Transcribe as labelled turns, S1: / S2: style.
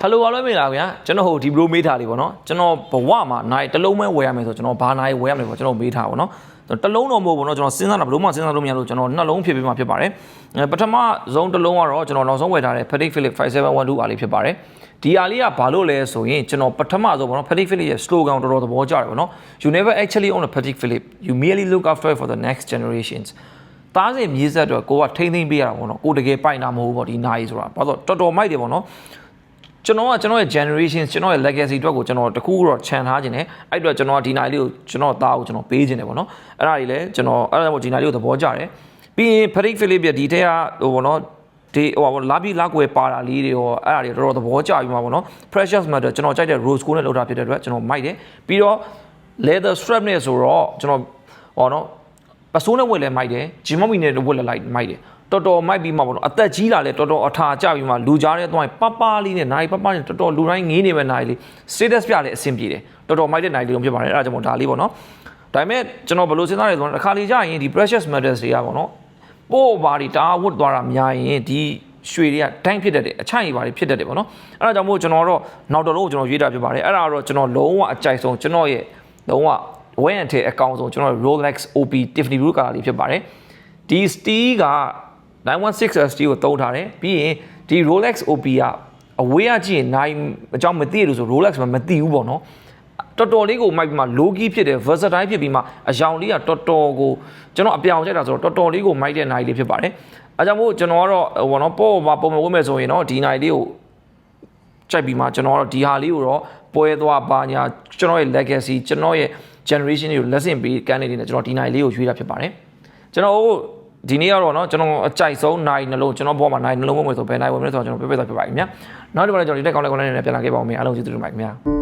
S1: ဟယ်လိုအားလုံးမင်္ဂလာပါဗျာကျွန်တော်ဟိုဒီဘလိုမေးထားလေးပေါ့နော်ကျွန်တော်ဘဝမှာနိုင်တစ်လုံးပဲဝယ်ရမယ်ဆိုကျွန်တော်ဘာနိုင်ဝယ်ရမလဲပေါ့ကျွန်တော်မေးထားပါပေါ့နော်တစ်လုံးတော့မဟုတ်ဘူးပေါ့နော်ကျွန်တော်စဉ်းစားတာဘလို့မှစဉ်းစားလို့မရလို့ကျွန်တော်နှလုံးဖြစ်ပြီးမှဖြစ်ပါတယ်အဲပထမဆုံးတစ်လုံးကတော့ကျွန်တော်နောက်ဆုံးဝယ်ထားတဲ့ Patek Philippe 5712အားလေးဖြစ်ပါတယ်ဒီအားလေးကဘာလို့လဲဆိုရင်ကျွန်တော်ပထမဆုံးပေါ့နော် Patek Philippe ရဲ့ slogan တော်တော်သဘောကျတယ်ပေါ့နော် You never actually own a Patek Philippe you merely look after it for the next generations သားစဉ်မြေးဆက်တော့ကိုကထိမ့်သိမ့်ပေးရတာပေါ့နော်ကိုတကယ်ပိုင်တာမဟုတ်ဘူးပေါ့ဒီနိုင်ဆိုတာဘာလို့တော်တော်မိုက်တယ်ပေါ့နော် ကျွန်တော်ကကျွန်တော်ရဲ့ generation ကျွန်တော်ရဲ့ legacy အတွက်ကိုကျွန်တော်တခုတော့ခြံထားခြင်းနဲ့အဲ့အတွက်ကျွန်တော်ကဒီနိုင်လေးကိုကျွန်တော်သားကိုကျွန်တော်ပေးခြင်းတယ်ပေါ့နော်အဲ့ဒါကြီးလဲကျွန်တော်အဲ့ဒါကြောင့်ဒီနိုင်လေးကိုသဘောကျတယ်ပြီးရင် Patrick Philip ရဲ့ဒီထက်ကဟိုပေါ့နော်ဒီဟိုလာပြီးလာကွယ်ပါတာလေးတွေရောအဲ့ဒါတွေတော်တော်သဘောကျပြီးမှာပေါ့နော် precious matter ကျွန်တော်ကြိုက်တဲ့ rose gold နဲ့လောက်တာဖြစ်တဲ့အတွက်ကျွန်တော်မိုက်တယ်ပြီးတော့ leather strap နဲ့ဆိုတော့ကျွန်တော်ဟောနော်ပစိုးနဲ့ဝက်လဲမိုက်တယ်ဂျင်မမီနဲ့ဝက်လဲလိုက်မိုက်တယ် တော်တော်မိုက်ပြီးမှပေါ့နော်အသက်ကြီးလာလဲတော်တော်အထာကျပြီးမှလူကြားတဲ့သွားရင်ပပလေးနဲ့နိုင်ပပနဲ့တော်တော်လူတိုင်းငေးနေမဲ့နိုင်လေး status ပြလဲအဆင်ပြေတယ်တော်တော်မိုက်တဲ့နိုင်လေးလုံးဖြစ်ပါတယ်အဲ့ဒါကြောင့်မို့ဒါလေးပေါ့နော်ဒါပေမဲ့ကျွန်တော်ဘယ်လိုစဉ်းစားလဲဆိုတော့တစ်ခါလေကြာရင်ဒီ precious metals တွေကပေါ့နော်ပို့ပါဒီတာဝတ်သွားတာများရင်ဒီရွှေတွေကတိုင်းဖြစ်တတ်တယ်အချိုက်ကြီးပါတွေဖြစ်တတ်တယ်ပေါ့နော်အဲ့ဒါကြောင့်မို့ကျွန်တော်တော့နောက်တစ်လုံးကိုကျွန်တော်ရွေးတာဖြစ်ပါတယ်အဲ့ဒါတော့ကျွန်တော်လုံးဝအကြိုက်ဆုံးကျွန်တော်ရဲ့လုံးဝဝဲရန်ထဲအကောင်ဆုံးကျွန်တော် Rolex OP Tiffany blue color လေးဖြစ်ပါတယ်ဒီ steel က 916 ST ကိုတုံးထားတယ်ပြီးရင်ဒီ Rolex OP ကအဝေးကကြည့်ရင်နိုင်အကြောင်းမသိရလို့ဆို Rolex မှာမသိဘူးပေါ့နော်တော်တော်လေးကိုမိုက်ပြီးမှ low key ဖြစ်တယ် versatile ဖြစ်ပြီးမှအယောင်လေးကတော်တော်ကိုကျွန်တော်အပြောင်ချက်တာဆိုတော့တော်တော်လေးကိုမိုက်တဲ့နိုင်လေးဖြစ်ပါတယ်အဲကြောင့်မို့ကျွန်တော်ကတော့ဟိုဘောနော်ပေါ့ပါပုံမဝတ်မယ်ဆိုရင်တော့ဒီနိုင်လေးကိုကြိုက်ပြီးမှကျွန်တော်ကတော့ဒီဟာလေးကိုတော့ပွဲသွားပါညာကျွန်တော်ရဲ့ legacy ကျွန်တော်ရဲ့ generation တွေကို lesson ပေးကမ်းနေတယ်ကျွန်တော်ဒီနိုင်လေးကိုရွေးတာဖြစ်ပါတယ်ကျွန်တော်တို့ ဒီနေ့ကတော့เนาะကျွန်တော်အကြိုက်ဆုံးနိုင်နှလုံးကျွန်တော်ဘောမှာနိုင်နှလုံးဝင်ဆိုဘယ်နိုင်ဝင်မလဲဆိုတော့ကျွန်တော်ပြပြသွားပြပါခင်ဗျာနောက်တစ်ခါလည်းကျွန်တော်ဒီတက်ကောင်းလေးကောင်းလေးနဲ့ပြန်လာခဲ့ပါဦးမယ်အားလုံးကျေးဇူးတင်ပါတယ်ခင်ဗျာ